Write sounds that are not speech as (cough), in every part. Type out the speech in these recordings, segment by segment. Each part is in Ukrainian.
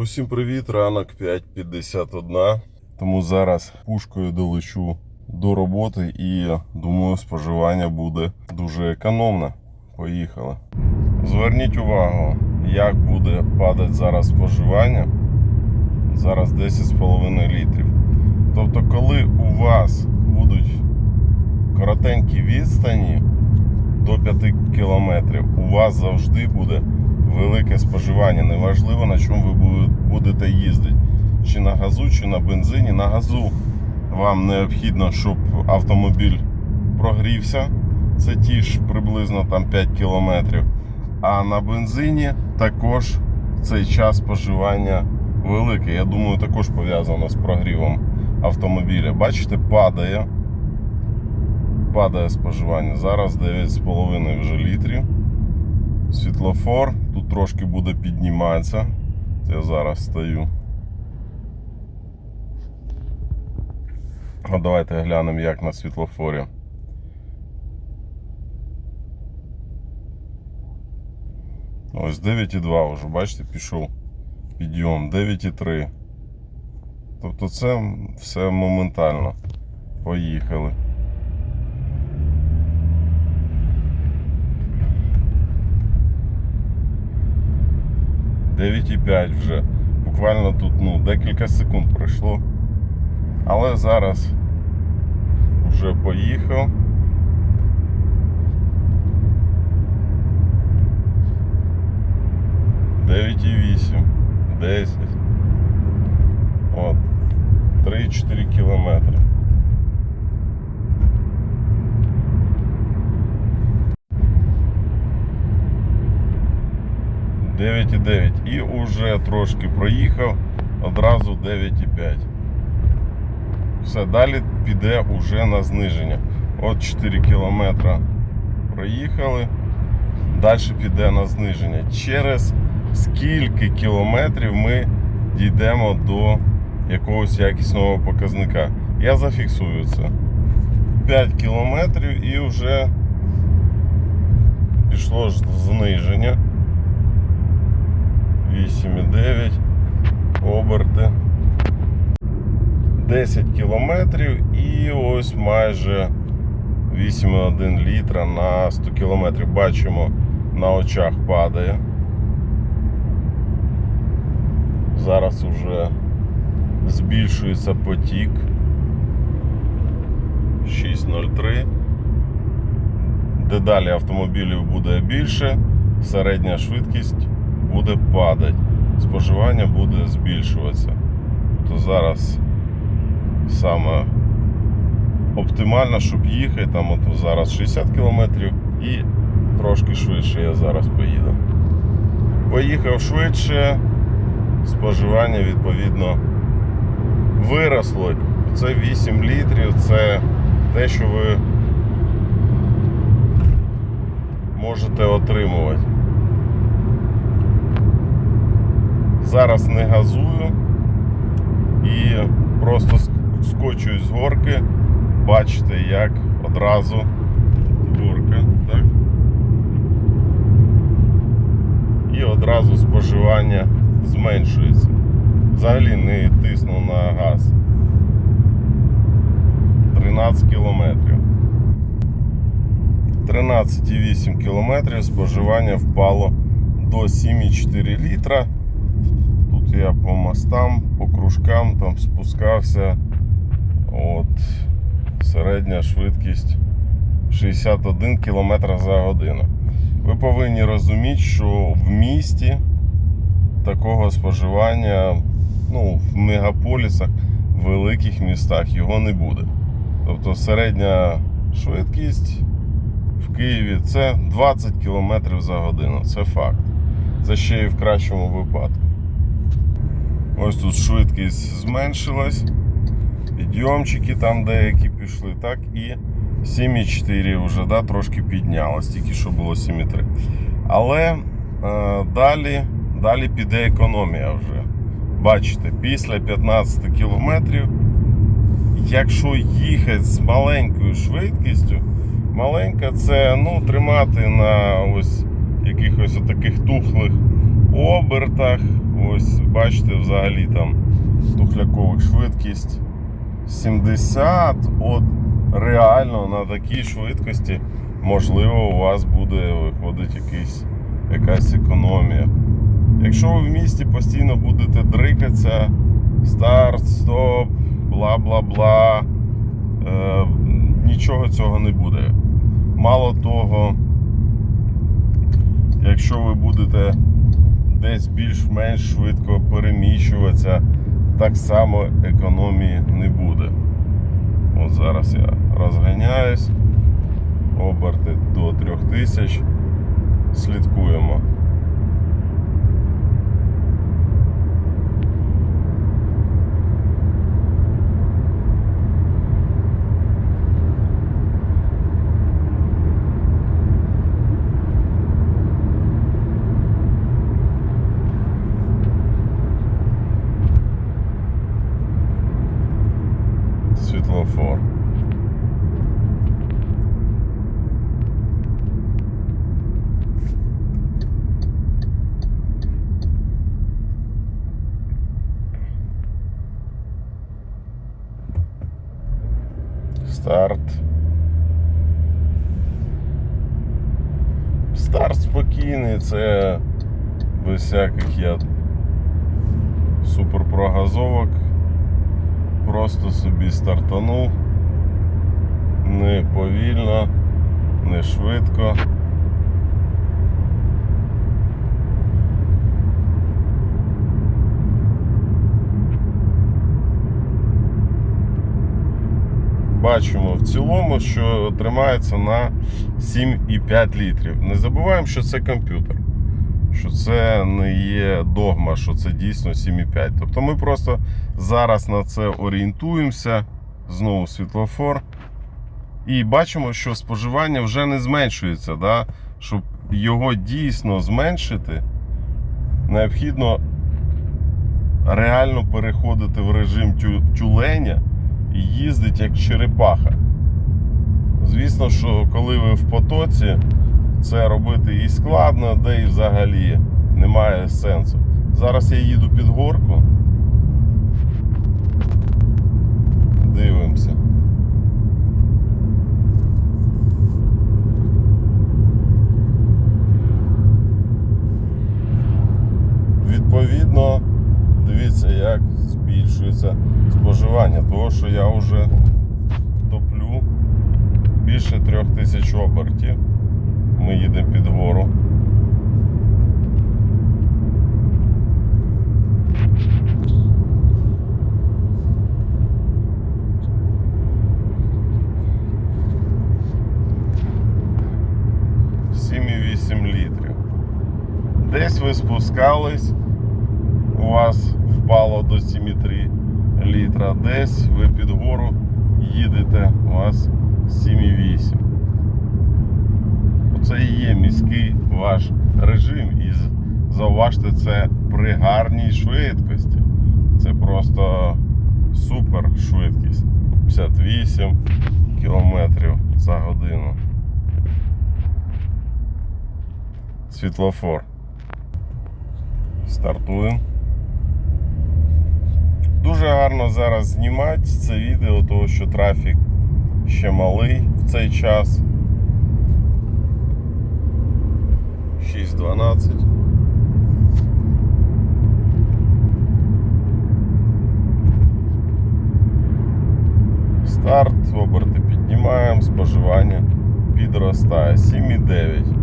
Усім привіт, ранок 5.51. Тому зараз пушкою долечу до роботи і думаю, споживання буде дуже економне. Поїхали. Зверніть увагу, як буде падати зараз споживання. Зараз 10,5 літрів. Тобто, коли у вас будуть коротенькі відстані до 5 кілометрів, у вас завжди буде велике споживання. Неважливо на чому ви будете їздити. Чи на газу, чи на бензині. На газу вам необхідно, щоб автомобіль прогрівся. Це ті ж приблизно там 5 кілометрів. А на бензині також цей час споживання великий. Я думаю, також пов'язано з прогрівом автомобіля. Бачите, падає. Падає споживання. Зараз 9,5 вже літрів. Світлофор. Тут трошки буде підніматися. Це Я зараз стою. А давайте глянемо, як на світлофорі. Ось 9,2 вже, бачите, пішов підйом. 9,3. Тобто це все моментально. Поїхали. Дев'ять і п'ять вже. Буквально тут ну, декілька секунд пройшло. Але зараз вже поїхав. Дев'ять і вісім. Десять. От. 3-4 кілометри. Дев'ять і дев'ять. І уже трошки проїхав, одразу 9,5. Все, далі піде уже на зниження. От 4 кілометри проїхали. Далі піде на зниження. Через скільки кілометрів ми дійдемо до якогось якісного показника. Я зафіксую це. 5 кілометрів і вже пішло зниження. 8,9 оберти. 10 кілометрів і ось майже 8,1 літра на 100 кілометрів. Бачимо, на очах падає. Зараз уже збільшується потік. 6,03. Дедалі автомобілів буде більше, середня швидкість буде падати, споживання буде збільшуватися. То зараз саме оптимально, щоб їхати, там от зараз 60 км і трошки швидше я зараз поїду. Поїхав швидше, споживання відповідно виросло. Це 8 літрів, це те, що ви можете отримувати. Зараз не газую і просто ск- скочуюсь з горки. Бачите, як одразу горка, так? І одразу споживання зменшується. Взагалі не тисну на газ. 13 кілометрів. 13,8 кілометрів споживання впало до 7,4 літра. Я по мостам, по кружкам там спускався. От середня швидкість 61 км за годину. Ви повинні розуміти, що в місті такого споживання ну, в мегаполісах, в великих містах його не буде. Тобто середня швидкість в Києві це 20 км за годину. Це факт. Це ще і в кращому випадку. Ось тут швидкість зменшилась. Підйомчики там деякі пішли, так і 7,4 вже да, трошки піднялось, тільки що було 7,3. Але е, далі, далі піде економія вже. Бачите, після 15 кілометрів, якщо їхати з маленькою швидкістю, маленька це ну, тримати на ось якихось таких тухлих обертах, Ось бачите, взагалі там тухлякових швидкість 70. От реально на такій швидкості, можливо, у вас буде виходить якийсь, якась економія. Якщо ви в місті постійно будете дрикатися, старт, стоп, бла бла бла, е, нічого цього не буде. Мало того, якщо ви будете десь більш-менш швидко переміщуватися, так само економії не буде. От зараз я розганяюсь, оберти до 3000, слідкуємо. Світлофор. Старт. Старт спокійний, це без всяких я суперпрогазовок просто собі стартанув. Не повільно, не швидко. Бачимо в цілому, що тримається на 7,5 літрів. Не забуваємо, що це комп'ютер. Що це не є догма, що це дійсно 7,5. Тобто ми просто зараз на це орієнтуємося. Знову світлофор. І бачимо, що споживання вже не зменшується. Да? Щоб його дійсно зменшити, необхідно реально переходити в режим тю- тюленя і їздити як черепаха. Звісно, що коли ви в потоці, це робити і складно, де і взагалі немає сенсу. Зараз я їду під горку. Дивимося. Відповідно, дивіться, як збільшується споживання, того що я вже топлю більше трьох тисяч обертів. Ми їдемо під гору. Літрів. Десь ви спускались, у вас впало до 7,3 літра. Десь ви під гору їдете, у вас 7,8. Оце і є міський ваш режим. І зауважте це при гарній швидкості. Це просто супер швидкість. 58 кілометрів за годину. Світлофор. Стартуємо. Дуже гарно зараз знімати це відео, тому що трафік ще малий в цей час. 6.12. Старт, оберти піднімаємо, споживання підростає. 7,9.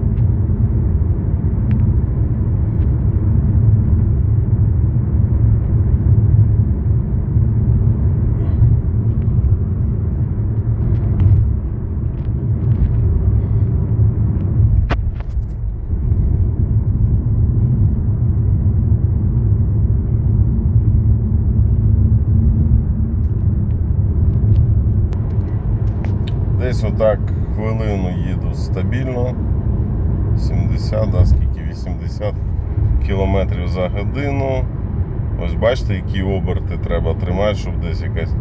десь отак хвилину їду стабільно. 70, да, скільки 80 км за годину. Ось бачите, які оберти треба тримати, щоб десь якась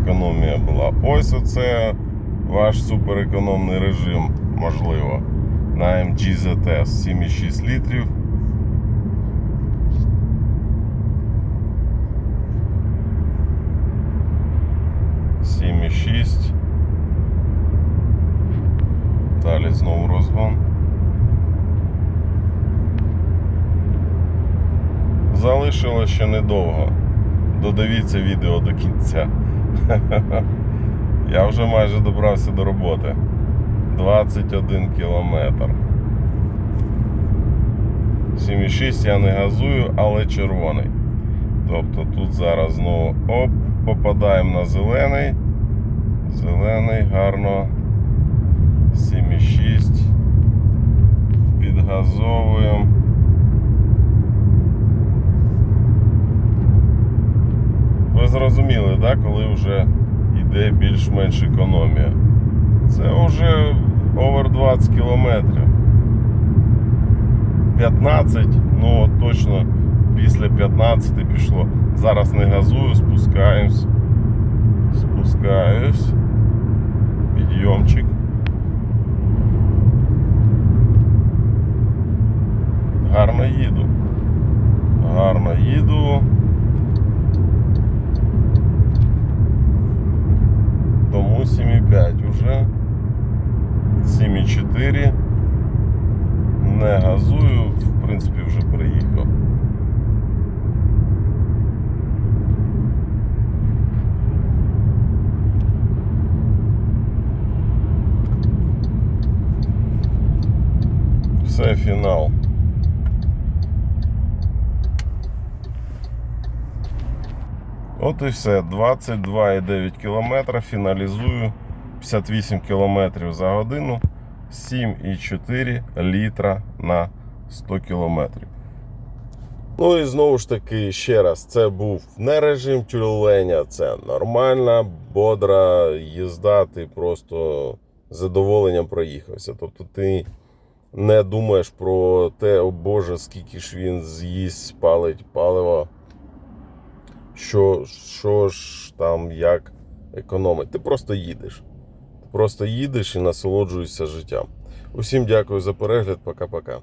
економія була. Ось оце ваш суперекономний режим, можливо. На MG ZS 7,6 літрів. Сім і шість. Далі знову розгон. Залишилось ще недовго. Додивіться відео до кінця. (laughs) Я вже майже добрався до роботи. 21 кілометр. 7,6 я не газую, але червоний. Тобто тут зараз знову оп, попадаємо на зелений. Зелений, гарно. 7,6. Підгазовуємо. Ви зрозуміли, да, коли вже йде більш-менш економія. Це вже овер 20 кілометрів. 15, ну от точно після 15 пішло. Зараз не газую, спускаємось. Спускаюсь. Підйомчик. Гарно їду. Гарно їду. Тому 7,5 уже. 7,4. Не газую, в принципі, вже приїхав. Все, фінал. От і все. 22,9 км. Фіналізую 58 км за годину. 7,4 літра на 100 км. Ну і знову ж таки, ще раз, це був не режим тюлення, це нормальна, бодра їзда, ти просто з задоволенням проїхався. Тобто ти не думаєш про те, о Боже, скільки ж він з'їсть, спалить паливо, що, що ж там, як економить. Ти просто їдеш. Ти просто їдеш і насолоджуєшся життям. Усім дякую за перегляд. Пока-пока.